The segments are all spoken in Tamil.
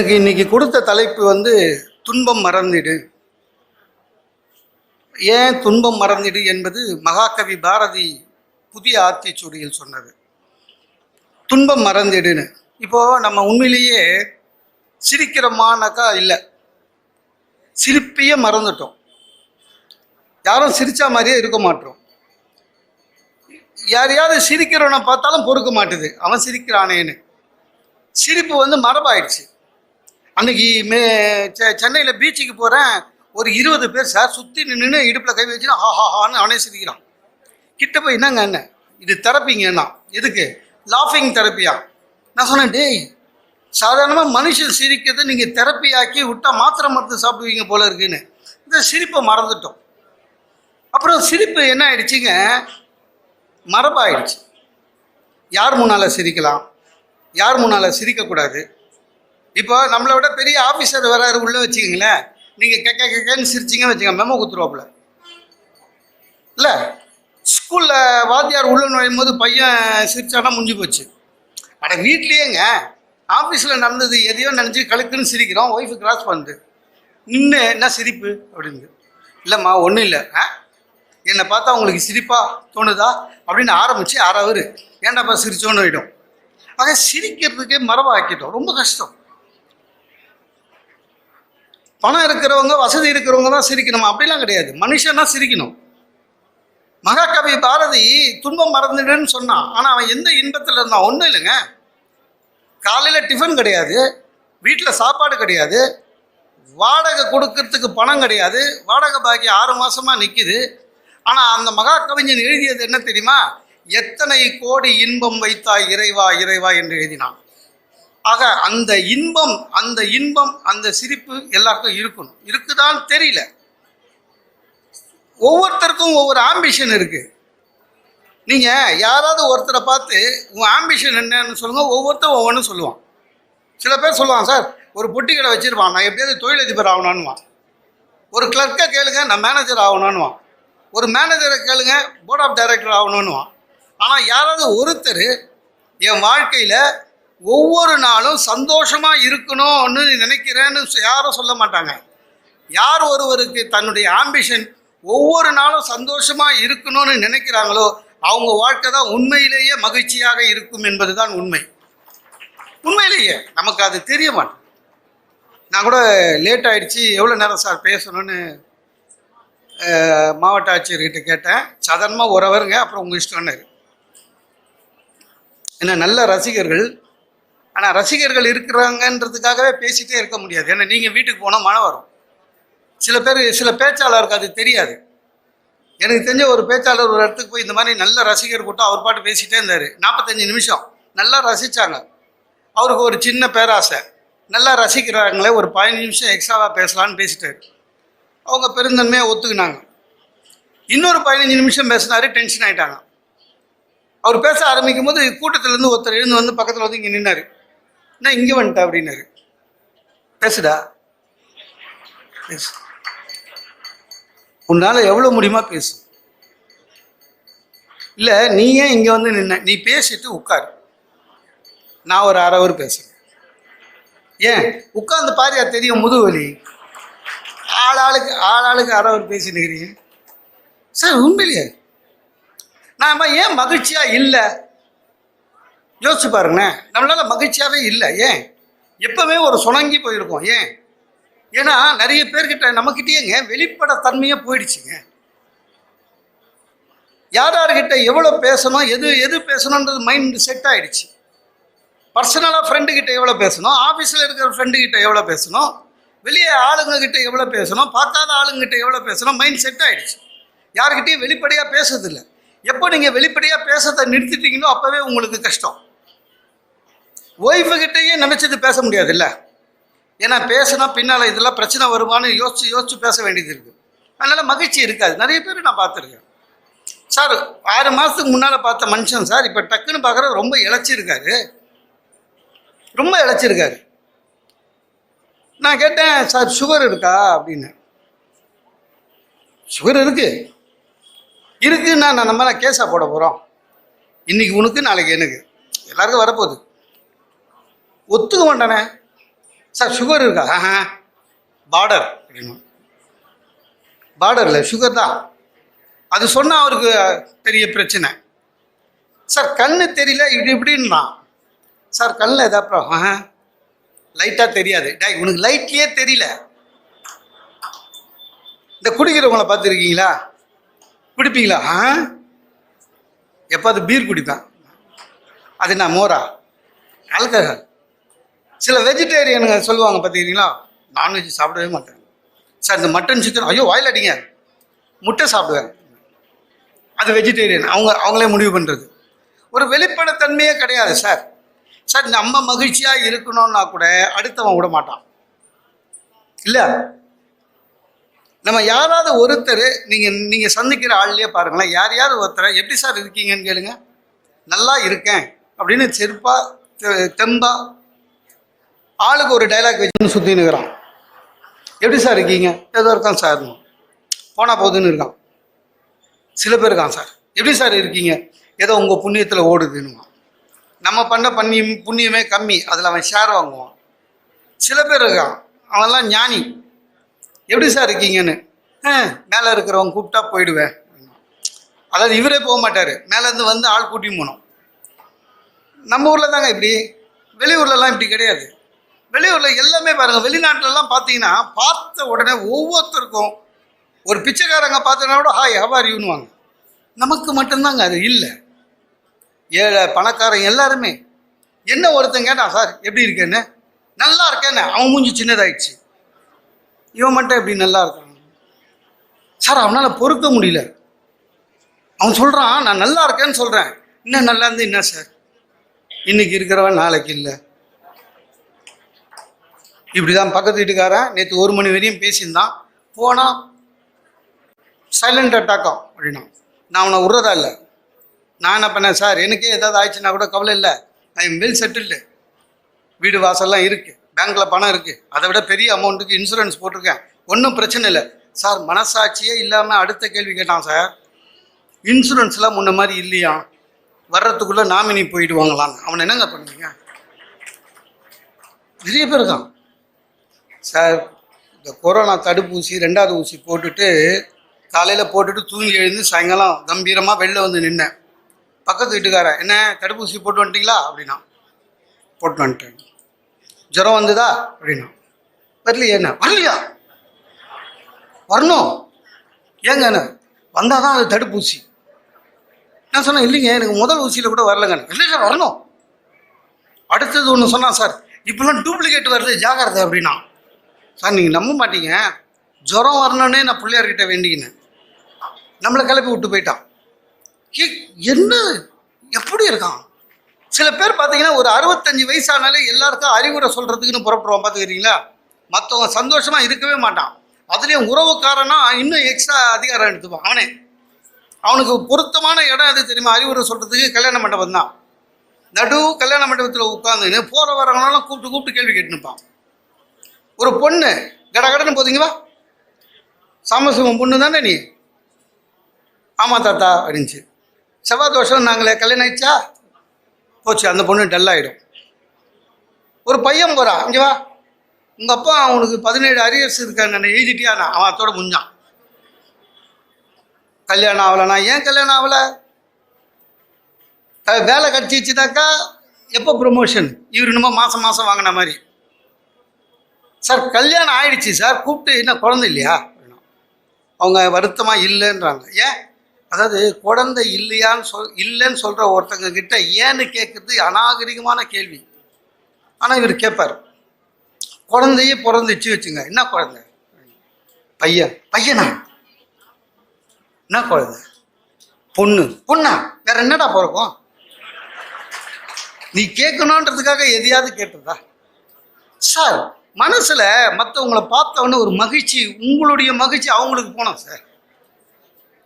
எனக்கு இன்னைக்கு கொடுத்த தலைப்பு வந்து துன்பம் மறந்திடு. ஏன் துன்பம் மறந்திடு என்பது மகாகவி பாரதி புதிய ஆத்திச்சூடியில் சொன்னது. துன்பம் மறந்திடுன்னு. இப்போ நம்ம உண்மையிலேயே சிரிக்கிறோமானாக்கா இல்லை. சிரிப்பையே மறந்துட்டோம். யாரும் சிரிச்சா மாதிரியே இருக்க மாட்டோம். யாரையாவது சிரிக்கிறவனை பார்த்தாலும் பொறுக்க மாட்டுது. அவன் சிரிக்கிறானேன்னு. சிரிப்பு வந்து மரபாயிடுச்சு. அன்னைக்கு மே செ- சென்னையில் பீச்சுக்கு போகிறேன் ஒரு இருபது பேர் சார் சுற்றி நின்று இடுப்பில் கை வச்சுன்னா ஹா ஹா ஹான்னு அவனே சிரிக்கிறான். கிட்ட போய் என்னங்க என்ன? இது தெரப்பிங்கன்னா எதுக்கு? லாஃபிங் தெரப்பியா நான் சொன்னேன் டேய் சாதாரணமாக மனுஷன் சிரிக்கிறதை நீங்கள் தெரப்பியாக்கி விட்டால் விட்டா மாத்திரை மருந்து சாப்பிடுவீங்க போல இருக்குன்னு. இந்த சிரிப்பை மறந்துட்டோம். அப்புறம் சிரிப்பு என்ன ஆயிடுச்சுங்க? மரபாயிடுச்சு. யார் முன்னால் சிரிக்கலாம்? யார் முன்னால் சிரிக்கக்கூடாது? இப்போ நம்மளை விட பெரிய ஆஃபீஸர் வராரு உள்ளே வச்சுக்கிங்களேன். நீங்கள் கெக்க கெக்கன்னு சிரிச்சிங்கன்னு வச்சுங்க மெமோ குத்துருவாப்புல இல்லை? ஸ்கூலில் வாத்தியார் உள்ள நுழையும் போது பையன் சிரிச்சானா முடிஞ்சு போச்சு. அட வீட்லேயேங்க. ஆஃபீஸில் நடந்தது எதையோ நினச்சி கழுக்குன்னு சிரிக்கிறோம் ஒய்ஃபு கிராஸ் பண்ணுது நின்று என்ன சிரிப்பு? அப்படின்னு இல்லைம்மா ஒன்றும் இல்லை. ஆ? என்னை பார்த்தா உங்களுக்கு சிரிப்பாக தோணுதா? அப்படின்னு ஆரம்பித்து ஆறாவது ஏன்டாப்பா சிரிச்சோன்னு ஆகிடும் ஆக சிரிக்கிறதுக்கே மரபாக்கிட்டோம் ரொம்ப கஷ்டம். பணம் இருக்கிறவங்க வசதி இருக்கிறவங்க தான் சிரிக்கணும். அப்படிலாம் கிடையாது. மனுஷனா சிரிக்கணும். மகாகவி பாரதி துன்பம் மறந்துடுன்னு சொன்னான் ஆனால் அவன் எந்த இன்பத்தில் இருந்தான்? ஒன்றும் இல்லைங்க. காலையில் டிஃபன் கிடையாது. வீட்டில் சாப்பாடு கிடையாது. வாடகை கொடுக்கறதுக்கு பணம் கிடையாது. வாடகை பாக்கி ஆறு மாதமாக நிற்கிது ஆனால் அந்த மகா கவிஞன் எழுதியது என்ன தெரியுமா? எத்தனை கோடி இன்பம் வைத்தாய் இறைவா இறைவா என்று எழுதினான். ஆக அந்த இன்பம் அந்த இன்பம் அந்த சிரிப்பு எல்லாருக்கும் இருக்கணும். இருக்குதான்னு தெரியல. ஒவ்வொருத்தருக்கும் ஒவ்வொரு ஆம்பிஷன் இருக்கு. நீங்க யாராவது ஒருத்தரை பார்த்து உன் ஆம்பிஷன் என்னன்னு சொல்லுங்க ஒவ்வொருத்தரும் ஒவ்வொன்றும் சொல்லுவான். சில பேர் சொல்லுவான் சார் ஒரு பொட்டி கடை வச்சிருப்பான் நான் எப்படியாவது தொழிலதிபர் ஆகணும்னுவான். ஒரு கிளர்க்கை கேளுங்க நான் மேனேஜர் ஆகணும்னுவான். ஒரு மேனேஜரை கேளுங்க போர்ட் ஆஃப் டைரக்டர் ஆகணும்னுவான். ஆனால் யாராவது ஒருத்தர் என் வாழ்க்கையில் ஒவ்வொரு நாளும் சந்தோஷமாக இருக்கணும்னு நினைக்கிறேன்னு சொ- யாரும் சொல்ல மாட்டாங்க. யார் ஒருவருக்கு தன்னுடைய ஆம்பிஷன் ஒவ்வொரு நாளும் சந்தோஷமாக இருக்கணும்னு நினைக்கிறாங்களோ அவங்க வாழ்க்கை தான் உண்மையிலேயே மகிழ்ச்சியாக இருக்கும் என்பதுதான் உண்மை. உண்மையிலேயே நமக்கு அது தெரிய மாட்டேன் நான் கூட லேட் ஆயிடுச்சு எவ்வளோ நேரம் சார் பேசணும்னு மாவட்ட ஆட்சியர்கிட்ட கேட்டேன். சாதாரணமாக ஒரு அவருங்க அப்புறம் உங்கள் இஷ்டம்னு என்ன நல்ல ரசிகர்கள் ஆனால் ரசிகர்கள் இருக்கிறாங்கன்றதுக்காகவே பேசிட்டே இருக்க முடியாது. ஏன்னா நீங்கள் வீட்டுக்கு போனால் மழை வரும். சில பேர் சில பேச்சாளருக்கு அது தெரியாது. எனக்கு தெரிஞ்ச ஒரு பேச்சாளர் ஒரு இடத்துக்கு போய் இந்த மாதிரி நல்ல ரசிகர் கூட்டம் அவர் பாட்டு பேசிகிட்டே இருந்தார். நாற்பத்தஞ்சு நிமிஷம். நல்லா ரசித்தாங்க அவருக்கு ஒரு சின்ன பேராசை. நல்லா ரசிக்கிறாங்களே ஒரு பதினஞ்சு நிமிஷம் எக்ஸ்ட்ராவாக பேசலான்னு பேசிட்டாரு. அவங்க பெருந்தன்மையாக ஒத்துக்கினாங்க. இன்னொரு பதினஞ்சு நிமிஷம் பேசினாரு டென்ஷன் ஆகிட்டாங்க அவர் பேச ஆரம்பிக்கும் போது கூட்டத்திலேருந்து ஒருத்தர் எழுந்து வந்து பக்கத்தில் வந்து இங்கே நின்னார். நான் இங்கே வந்துட்டேன் அப்படின்னாரு பேசுடா. பேசு. உன்னால் எவ்வளோ முடியுமா பேசு. இல்லை நீ ஏன் இங்கே வந்து நின்ன? நீ பேசிட்டு உட்காரு. நான் ஒரு அரை ஹவர் பேசுகிறேன் ஏன் உட்காந்து பாரியா தெரியும் முதுவலி ஆளாளுக்கு ஆளாளுக்கு அரை ஹவர் பேசினுக்கிறீங்க. சார் உண்மையிலேயே. நான் ஏன் மகிழ்ச்சியாக இல்லை? யோசிச்சு பாருங்களேன். நம்மளால மகிழ்ச்சியாவே இல்லை ஏன்? எப்பவுமே ஒரு சுணங்கி போயிருக்கோம் ஏன்? ஏன்னா நிறைய பேர்கிட்ட நம்மக்கிட்டேங்க வெளிப்பட போயிடுச்சுங்க. யார் யார்கிட்ட எவ்வளோ பேசணும் எது எது பேசணுன்றது மைண்ட் செட் ஆகிடுச்சு பர்சனலாக ஃப்ரெண்டுக்கிட்ட எவ்வளோ பேசணும் ஆஃபீஸில் இருக்கிற ஃப்ரெண்டுக்கிட்ட எவ்வளோ பேசணும் வெளியே ஆளுங்கக்கிட்ட எவ்வளோ பேசணும் பார்க்காத ஆளுங்கிட்ட எவ்வளோ பேசணும் மைண்ட் செட் ஆகிடுச்சு யார்கிட்டையும் வெளிப்படையாக பேசுறதில்ல. எப்போ நீங்கள் வெளிப்படையாக பேசுறதை நிறுத்திட்டீங்களோ அப்போவே உங்களுக்கு கஷ்டம். ஒய்ஃபு கிட்டேயே நினச்சது பேச முடியாதுல்ல? ஏன்னா பேசினா பின்னால் இதெல்லாம் பிரச்சனை வருமானு யோசிச்சு யோசிச்சு பேச வேண்டியது இருக்குது அதனால் மகிழ்ச்சி இருக்காது. நிறைய பேர் நான் பார்த்துருக்கேன். சார் ஆறு மாதத்துக்கு முன்னால் பார்த்த மனுஷன் சார் இப்போ டக்குன்னு பார்க்குற ரொம்ப இழைச்சிருக்காரு. ரொம்ப இழைச்சிருக்காரு. நான் கேட்டேன் சார் சுகர் இருக்கா? அப்படின்னு. சுகர் இருக்குது இருக்குன்னா நான் நம்மளால் கேஸாக போட போகிறோம் இன்னைக்கு உனக்கு நாளைக்கு எனக்கு. எல்லாருக்கும் வரப்போகுது. ஒத்துக்க மாட்டானே. சார் சுகர் இருக்கா? ஆஹா. பார்டர் அப்படின்னு பார்டரில் சுகர் தான். அது சொன்னால் அவருக்கு பெரிய பிரச்சனை. சார் கண்ணு தெரியல இப்படி இப்படின்னா. சார் கண்ணில் எதா ப்ராப்ளம் லைட்டாக தெரியாது. டேய் உனக்கு லைட்லேயே தெரியல. இந்த குடிக்கிறவங்கள பார்த்துருக்கீங்களா? குடிப்பீங்களா? ஆ? எப்போது பீர் குடிப்பேன்? அது என்ன மோரா? ஆல்கஹால். சில வெஜிடேரியனுங்க சொல்லுவாங்க பார்த்துக்கிறீங்களா நான்வெஜ் சாப்பிடவே மாட்டேன். சார் இந்த மட்டன் சிக்கன் ஐயோ வாயில் அடிங்க. முட்டை சாப்பிடுவேன். அது வெஜிடேரியன் அவங்க அவங்களே முடிவு பண்ணுறது ஒரு வெளிப்படைத்தன்மையே கிடையாது சார். சார் நம்ம மகிழ்ச்சியாக இருக்கணும்னா கூட அடுத்தவன் விட மாட்டான். இல்லை? நம்ம யாராவது ஒருத்தர் நீங்கள் நீங்கள் சந்திக்கிற ஆள்லேயே பாருங்களேன். யாரையாவது ஒருத்தரை எப்படி சார் இருக்கீங்கன்னு கேளுங்க. நல்லா இருக்கேன். அப்படின்னு செருப்பாக தெ- தெம்பா ஆளுக்கு ஒரு டைலாக் வச்சுன்னு சுற்றின்னு இருக்கிறான். எப்படி சார் இருக்கீங்க? ஏதோ இருக்கான் சார். போனால் போகுதுன்னு இருக்கான். சில பேர் இருக்கான் சார். எப்படி சார் இருக்கீங்க? ஏதோ உங்கள் புண்ணியத்தில் ஓடுதுன்னுவான் நம்ம பண்ண பண்ணியும் புண்ணியமே கம்மி. அதில் அவன் ஷேர் வாங்குவான். சில பேர் இருக்கான். அவன்லாம் ஞானி. எப்படி சார் இருக்கீங்கன்னு? ஆ மேலே இருக்கிறவன் கூப்பிட்டா போயிடுவேன். அதாவது இவரே போக மாட்டார். மேலேருந்து வந்து ஆள் கூட்டி போகணும். நம்ம ஊரில் தாங்க இப்படி. வெளியூர்லலாம் இப்படி கிடையாது. வெளியூரில் எல்லாமே பாருங்கள் வெளிநாட்டிலலாம் பார்த்தீங்கன்னா பார்த்த உடனே ஒவ்வொருத்தருக்கும் ஒரு பிச்சைக்காரங்க பார்த்தனா கூட ஹாய் ஹவார் யூன்னுவாங்க நமக்கு மட்டும்தாங்க அது இல்லை. ஏழை பணக்காரன் எல்லாருமே என்ன ஒருத்தன் கேட்டான் சார் எப்படி இருக்கேன்னு? நல்லா இருக்கேன்னு. அவன் மூஞ்சி சின்னதாயிடுச்சு. இவன் மட்டும் எப்படி நல்லா இருக்கான்? சார் அவனால் பொறுக்க முடியல. அவன் சொல்கிறான் நான் நல்லா இருக்கேன்னு சொல்கிறேன் இன்னும் நல்லா இருந்து என்ன சார் இன்னைக்கு இருக்கிறவன் நாளைக்கு இல்லை. இப்படி தான் பக்கத்து வீட்டுக்காரன் நேற்று ஒரு மணி வரையும் பேசியிருந்தான். போனால் சைலண்ட் அட்டாக்கம் அப்படின்னா நான் அவனை விட்றதா இல்லை. நான் என்ன பண்ணேன்? சார் எனக்கே ஏதாவது ஆயிடுச்சுன்னா கூட கவலை இல்லை. ஐ எம் வெல் செட்டில்டு வீடு வாசல்லாம் இருக்குது பேங்க்கில் பணம் இருக்குது அதை விட பெரிய அமௌண்ட்டுக்கு இன்சூரன்ஸ் போட்டிருக்கேன். ஒன்றும் பிரச்சனை இல்லை. சார் மனசாட்சியே இல்லாமல் அடுத்த கேள்வி கேட்டான் சார். இன்சூரன்ஸ்லாம் முன்ன மாதிரி இல்லையா? வர்றதுக்குள்ளே நாமினி போயிடுவாங்களான்னு. அவனை என்னங்க பண்ணுவீங்க? நிறைய பேர் தான் சார் இந்த கொரோனா தடுப்பூசி ரெண்டாவது ஊசி போட்டுட்டு காலையில் போட்டுட்டு தூங்கி எழுந்து சாயங்காலம் கம்பீரமாக வெளில வந்து நின்னேன். பக்கத்து வீட்டுக்காரன் என்ன தடுப்பூசி போட்டு வந்துட்டீங்களா? அப்படின்னா போட்டு வந்துட்டேன். ஜுரம் வந்ததா? அப்படின்னா வரலையே என்ன வரலையா? வரணும். ஏங்க என்ன வந்தால் தான் அது தடுப்பூசி. நான் சொன்னேன் இல்லைங்க எனக்கு முதல் ஊசியில் கூட வரலங்க. இல்லை சார் வரணும். அடுத்தது ஒன்று சொன்னான் சார் இப்போல்லாம் டூப்ளிகேட் வருது ஜாகிரதை அப்படின்னா சார் நீங்கள் நம்ப மாட்டீங்க. ஜுரம் வரணுன்னே நான் பிள்ளையார்கிட்ட வேண்டிக்கினேன். நம்மளை கிளப்பி விட்டு போயிட்டான். என்ன? எப்படி இருக்கான்? சில பேர் பார்த்தீங்கன்னா ஒரு அறுபத்தஞ்சு வயசானாலே எல்லாருக்கும் அறிவுரை சொல்கிறதுக்குன்னு புறப்படுவான் பார்த்துக்கிறீங்களா மற்றவங்க சந்தோஷமாக இருக்கவே மாட்டான். அதுலேயும் உறவுக்காரனா இன்னும் எக்ஸ்ட்ரா அதிகாரம் எடுத்துப்பான். அவனே. அவனுக்கு பொருத்தமான இடம் எது தெரியுமா? அறிவுரை சொல்கிறதுக்கு கல்யாண மண்டபம் தான். நடு கல்யாண மண்டபத்தில் உட்காந்துன்னு போகிற வரவங்களாம் கூப்பிட்டு கூப்பிட்டு கேள்வி கேட்டுப்பான் ஒரு பொண்ணு. கடகடன்னு போதீங்களா சாமசிவம் பொண்ணு தானே நீ? ஆமாம் தாத்தா அப்படின்ச்சு செவ்வாய் தோஷம் நாங்களே. கல்யாணம் ஆயிடுச்சா? போச்சு அந்த பொண்ணு டல் ஒரு பையன் போகிறான் இங்கே வா. உங்கள் அப்பா அவனுக்கு பதினேழு அரியர்ஸ் இருக்காங்க நான் எழுதிட்டியா? நான் அவன் அதோட முடிஞ்சான் கல்யாணம் ஆகலைண்ணா ஏன் கல்யாணம் ஆகலை? வேலை கிடச்சிச்சுனாக்கா எப்போ ப்ரொமோஷன் இவர் என்னமோ மாதம் மாதம் வாங்கின மாதிரி. சார் கல்யாணம் ஆயிடுச்சு சார். கூப்பிட்டு என்ன குழந்தை இல்லையா? அவங்க வருத்தமாக இல்லைன்றாங்க. ஏன்? அதாவது குழந்தை இல்லையான்னு சொல் இல்லைன்னு சொல்கிற ஒருத்தங்க கிட்ட ஏன்னு கேட்குறது அநாகரிகமான கேள்வி. ஆனால் இவர் கேட்பார் குழந்தையே பிறந்துச்சு வச்சுங்க. என்ன குழந்தை? பையன். பையனா? என்ன குழந்தை? பொண்ணு. பொண்ணா? வேற என்னடா பிறக்கும்? நீ கேட்கணுன்றதுக்காக எதையாவது கேட்டதா? சார் மனசில் மற்றவங்கள பார்த்தவொன்னே ஒரு மகிழ்ச்சி உங்களுடைய மகிழ்ச்சி அவங்களுக்கு போனோம் சார்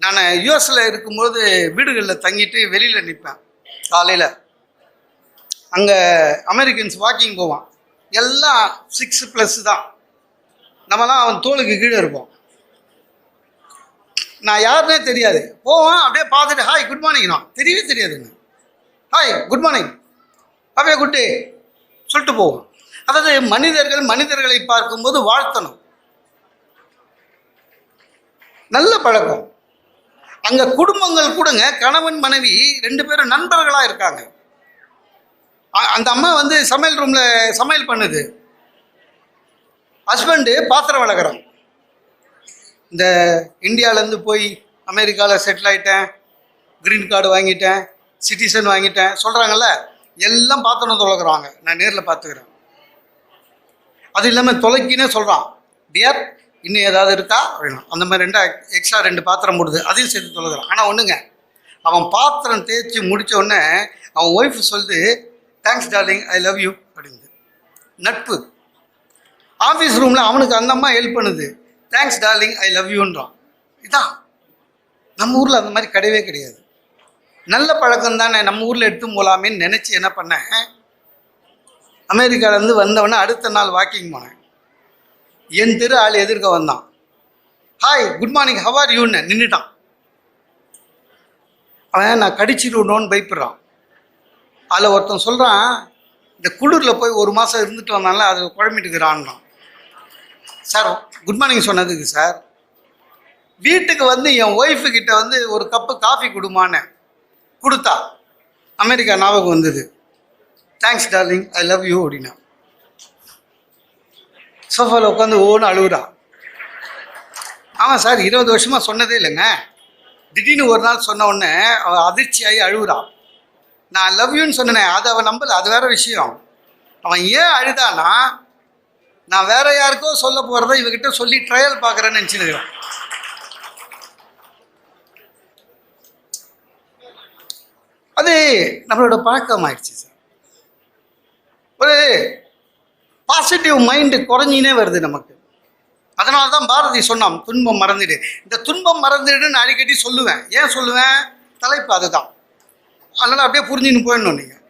நான் யூஎஸில் இருக்கும்போது வீடுகளில் தங்கிட்டு வெளியில் நிற்பேன் காலையில். அங்கே அமெரிக்கன்ஸ் வாக்கிங் போவான். எல்லாம் சிக்ஸ் ப்ளஸ் தான். நம்மலாம் அவன் தோலுக்கு கீழே இருப்போம். நான் யாருன்னே தெரியாது. போவான் அப்படியே பார்த்துட்டு ஹாய் குட் மார்னிங் நான் தெரியவே தெரியாதுங்க. ஹாய் குட் மார்னிங் அப்படியே குட் டே சொல்லிட்டு போவோம் அதாவது மனிதர்கள் மனிதர்களை பார்க்கும்போது வாழ்த்தணும். நல்ல பழக்கம். அங்க குடும்பங்கள் கூடங்க கணவன் மனைவி ரெண்டு பேரும் நண்பர்களா இருக்காங்க. அ- அந்த அம்மா வந்து சமையல் ரூம்ல சமையல் பண்ணுது. ஹஸ்பண்டு பாத்திரம் வளர்க்குறான் இந்த இந்தியாவிலேருந்து போய் அமெரிக்காவில் செட்டில் ஆயிட்டேன். க்ரீன் கார்டு வாங்கிட்டேன் சிட்டிசன் வாங்கிட்டேன். சொல்கிறாங்கல்ல எல்லாம் பாத்திரம் தொலைக்கிறாங்க. நான் நேரில் பார்த்துக்கிறேன் அது இல்லாமல் தொலைக்கினே சொல்கிறான் டியர் இன்னும் ஏதாவது இருக்கா? அப்படின்னா அந்த மாதிரி ரெண்டா எக்ஸ்ட்ரா ரெண்டு பாத்திரம் போடுது. அதையும் சேர்த்து தொலைக்கிறான். ஆனால் ஒன்றுங்க அவன் பாத்திரம் தேய்ச்சி முடித்த உடனே அவன் ஒய்ஃப் சொல்லுது thanks darling I love you அப்படிங்குது நட்பு. ஆஃபீஸ் ரூமில் அவனுக்கு அந்த அம்மா ஹெல்ப் பண்ணுது. தேங்க்ஸ் டார்லிங் ஐ லவ் யூன்றான் இதான். நம்ம ஊரில் அந்த மாதிரி கிடையவே கிடையாது. நல்ல பழக்கம் தானே நம்ம ஊரில் எடுத்து போகலாமேன்னு நினச்சி என்ன பண்ணேன் அமெரிக்காவிலேருந்து வந்தவொடனே அடுத்த நாள் வாக்கிங் போனேன். என் தெரு ஆள் எதிர்க்க வந்தான். ஹாய் குட் மார்னிங் ஹவர் யூன்னு நின்றுட்டான் அவன் நான் கடிச்சிடுவோன்னு பயப்படுறான். அதில் ஒருத்தன் சொல்கிறான் இந்த குளிரில் போய் ஒரு மாதம் இருந்துட்டு வந்தால அது குழம்பிட்டுக்கிறான்றான். சார் குட் மார்னிங் சொன்னதுக்கு சார் வீட்டுக்கு வந்து என் ஒய்ஃபு கிட்ட வந்து ஒரு கப்பு காஃபி கொடுமான்னு கொடுத்தா. அமெரிக்கா ஞாபகம் வந்தது. Thanks darling I love you அப்படின்னா சோஃபாவில் உட்காந்து ஓன்னு அழுகுறா. ஆமாம் சார் இருபது வருஷமாக சொன்னதே இல்லைங்க. திடீர்னு ஒரு நாள் சொன்ன உடனே அவள் அதிர்ச்சியாகி அழுகுறா. நான் லவ் யூன்னு சொன்னேனே அது அவன் நம்பல. அது வேற விஷயம். அவன் ஏன் அழுதானா நான் வேற யாருக்கோ சொல்ல போகிறத இவகிட்ட சொல்லி ட்ரையல் பார்க்குறேன்னு நினச்சிருக்கிறேன். அது நம்மளோட பழக்கம் ஆயிடுச்சு சார் ஒரு பாசிட்டிவ் மைண்டு குறைஞ்சினே வருது நமக்கு. அதனால தான் பாரதி சொன்னான் துன்பம் மறந்துடு. இந்த துன்பம் மறந்துடுன்னு அடிக்கடி சொல்லுவேன். ஏன் சொல்லுவேன்? தலைப்பு அதுதான். அதனால் அப்படியே புரிஞ்சுன்னு போயிடணும் நீங்கள்